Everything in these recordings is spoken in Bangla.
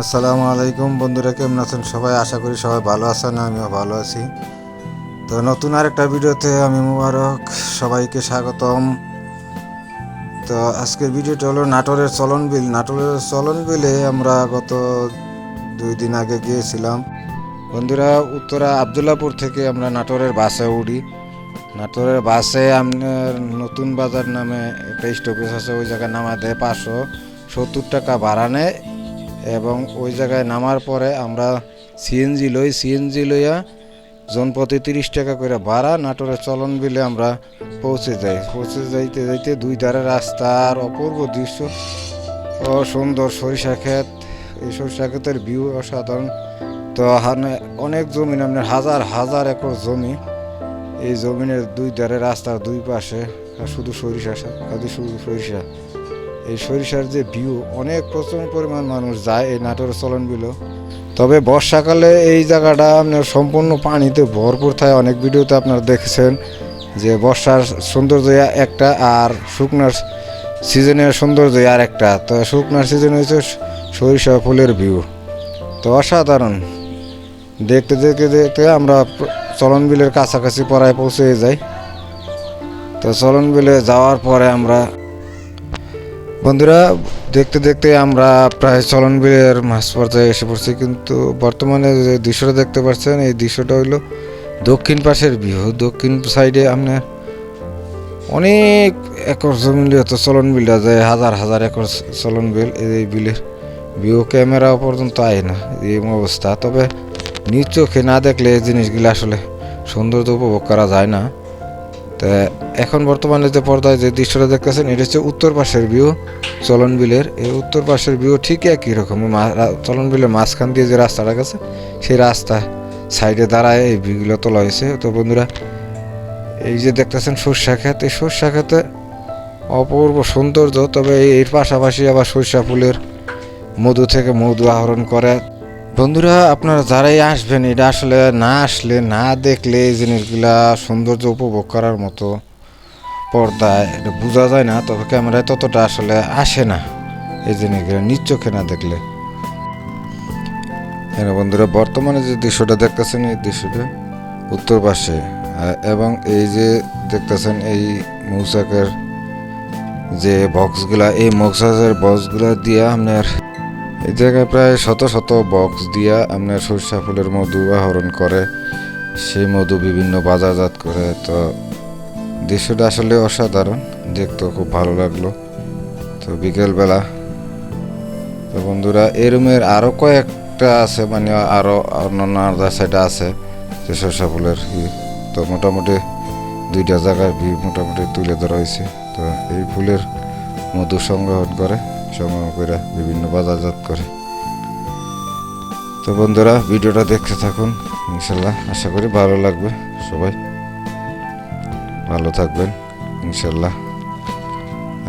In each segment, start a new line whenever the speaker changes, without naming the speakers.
আসসালামু আলাইকুম বন্ধুরা, কেমন আছেন সবাই? আশা করি সবাই ভালো আছেন, আমিও ভালো আছি। তো নতুন আরেকটা ভিডিওতে আমি মুবারক সবাইকে স্বাগতম। তো আজকের ভিডিওটা হলো নাটোরের চলন বিল নাটোরের চলন বিলে আমরা গত দুই দিন আগে গিয়েছিলাম। বন্ধুরা, উত্তরা আবদুল্লাপুর থেকে আমরা নাটোরের বাসে উঠি। নাটোরের বাসে আপনার নতুন বাজার নামে একটা স্টপেজ আছে, ওই জায়গায় নামা দেয় পাঁচশো সত্তর টাকা ভাড়া নেয়। এবং ওই জায়গায় নামার পরে আমরা সিএনজি লই সিএনজি লইয়া জনপ্রতি তিরিশ টাকা করে ভাড়া, নাটোরের চলন বিলে আমরা পৌঁছে যাই। পৌঁছে যাইতে যাইতে দুই ধারে রাস্তার অপূর্ব দৃশ্য ও সুন্দর সরিষা ক্ষেত। এই সরিষা ক্ষেতের ভিউ অসাধারণ। তো অনেক জমি আপনার হাজার হাজার একর জমি এই জমিনের দুই ধারে রাস্তার দুই পাশে। শুধু সরিষা শুধু সরিষা। এই সরিষার যে ভিউ অনেক প্রচুর পরিমাণ মানুষ যায় এই নাটোর চলন বিলো তবে বর্ষাকালে এই জায়গাটা আপনার সম্পূর্ণ পানিতে ভরপুর থাকে। অনেক ভিডিওতে আপনারা দেখেছেন যে বর্ষার সৌন্দর্য একটা আর শুকনার সিজনের সৌন্দর্য আর একটা তো শুকনার সিজন হচ্ছে সরিষা ফুলের ভিউ তো অসাধারণ। দেখতে দেখতে দেখতে আমরা চলন বিলের কাছাকাছি পড়ায় পৌঁছে যাই। তো চলন বিলে যাওয়ার পরে আমরা বন্ধুরা, দেখতে দেখতে আমরা প্রায় চলন বিলের মাছ পর্যায়ে এসে পড়ছি, কিন্তু বর্তমানে যে দৃশ্যটা দেখতে পাচ্ছেন, এই দৃশ্যটা হইল দক্ষিণ পাশের ভিউ। দক্ষিণ সাইডে আপনার অনেক একর জমি নিয়ে তো চলন বিলটা যায়, হাজার হাজার একর চলন বিল এই বিলের ভিউ, ক্যামেরা পর্যন্ত আয় না, এই অবস্থা। তবে নিজ চোখে না দেখলে এই জিনিসগুলো আসলে সৌন্দর্য উপভোগ করা যায় না। তা এখন বর্তমানে যে পর্দায় যে দৃশ্যটা দেখতেছেন, এটা হচ্ছে উত্তর পাশের ভিউ চলন বিলের। এই উত্তর পাশের ভিউ ঠিক একই রকম। চলন বিলের মাঝখান দিয়ে যে রাস্তাটা গেছে, সেই রাস্তা সাইডে দাঁড়ায় এই ভিউগুলো তোলা হয়েছে। তো বন্ধুরা, এই যে দেখতেছেন সর্ষা ক্ষেত, এই সর্ষা ক্ষেতে অপূর্ব সৌন্দর্য, তবে এর পাশাপাশি আবার সর্ষা ফুলের মধু থেকে মধু আহরণ করে। বন্ধুরা, আপনারা যারাই আসবেন, এটা আসলে না আসলে না দেখলে এই জিনিসগুলা সৌন্দর্য উপভোগ করার মতো পর্দায় এটা বোঝা যায় না, তবে ক্যামেরায় ততটা আসলে আসে না এই জিনিসগুলো, নিজ চোখে না দেখলে। হ্যাঁ বন্ধুরা, বর্তমানে যে দৃশ্যটা দেখতেছেন, এই দৃশ্যটা উত্তর পাশে এবং এই যে দেখতেছেন, এই মৌচাকের যে বক্সগুলা এই মৌচাকের বক্সগুলা দিয়ে আপনার এই জায়গায় প্রায় শত শত বক্স দিয়া আপনার সরষা ফুলের মধু আহরণ করে, সেই মধু বিভিন্ন বাজারজাত করে। তো দৃশ্যটা আসলে অসাধারণ, দেখতেও খুব ভালো লাগল। তো বিকেলবেলা, তো বন্ধুরা, এই রুমের আরও কয়েকটা আছে মানে আরও অন্যান্য আলাদা সাইডে আছে, যে সরষা ফুলের তো মোটামুটি দুইটা জায়গার ভিউ মোটামুটি তুলে ধরা হয়েছে। তো এই ফুলের মধু সংগ্রহণ করে সংগ্রহ করে বিভিন্ন বাজারজাত করে। তো বন্ধুরা, ভিডিওটা দেখতে থাকুন, ইনশাল্লাহ আশা করি ভালো লাগবে সবাই। ভালো থাকবেন, ইনশাল্লাহ।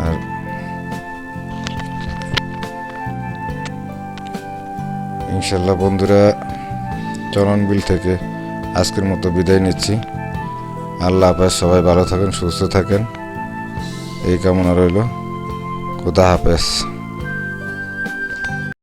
আর ইনশাল্লাহ বন্ধুরা, চলন বিল থেকে আজকের মতো বিদায় নিচ্ছি। আল্লাহ হাফেজ, সবাই ভালো থাকেন, সুস্থ থাকেন। এই কামনা রইল। খুদা হাফেজ